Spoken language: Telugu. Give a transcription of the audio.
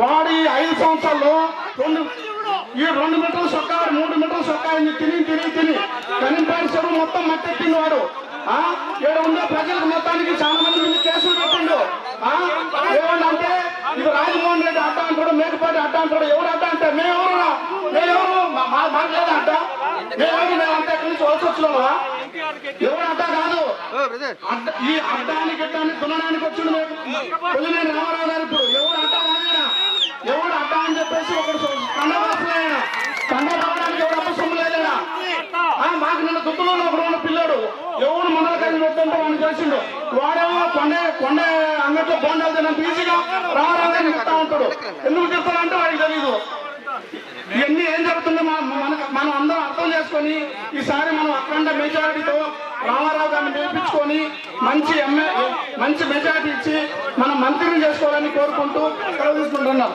వాడు ఈ ఐదు సంవత్సరాల్లో రెండు ఈ రెండు మీటర్ల సొక్కా మూడు మీటర్ల సొక్కా అయింది తిని తిని. తిని కనిపాడు చెరువు మొత్తం మట్టెట్టింది వాడు. ఆ? ఇక్కడ ఉండే ప్రజలకు మొత్తానికి చాలా మంది మీద కేసులు పెట్టిండు. ఆ? ఏమన్నంటే ఇది రాజమోహన్ రెడ్డి అడ్డ అంటాడు మేకపాటి అడ్డ అంటాడు ఎవరు అడ్డ అంటే మేమెవరు మేమెవరు మాట్లాడే మా అడ్డ? మేమెవరు మేమంతా ఎక్కడి నుంచి వలస వచ్చినావా ఎవరు అడ్డ కాదు? ఈ అడ్డానికి గట్టాన్ని దున్నడానికి వచ్చిండు కొల్లినేని రామారావు గారు ఇప్పుడు ఎవడు అడ్డ కాదు ఎవడు అడ్డ అని చెప్పేసి ఒకడు కండ వాసులైన కండ రావడానికి ఎవరు అవసరం లేదడా? మాకు నిన్న దుద్దులో ఒకడు ఉన్న పిల్లోడు. ఎవడు మండల కలిసి వద్దంటే వాడిని చేసిండు. వాడేమో కొండ కొండ అంగట్లో బోండాలు తిన్నాను ఈజీగా రామారావు గారిని చెప్తా ఉంటాడు. ఎందుకు చెప్తాడంటే వాడికి తెలీదు. ఇవన్నీ ఏం జరుగుతుందో మనం అందరం అర్థం చేసుకొని ఈసారి మనం అఖండ మెజారిటీతో రామారావు గారిని గెలిపించుకొని మంచి ఎమ్మె మంచి మెజార్టీ ఇచ్చి మనం మంత్రిని చేసుకోవాలని కోరుకుంటూ సెలవు తీసుకుంటున్నాం.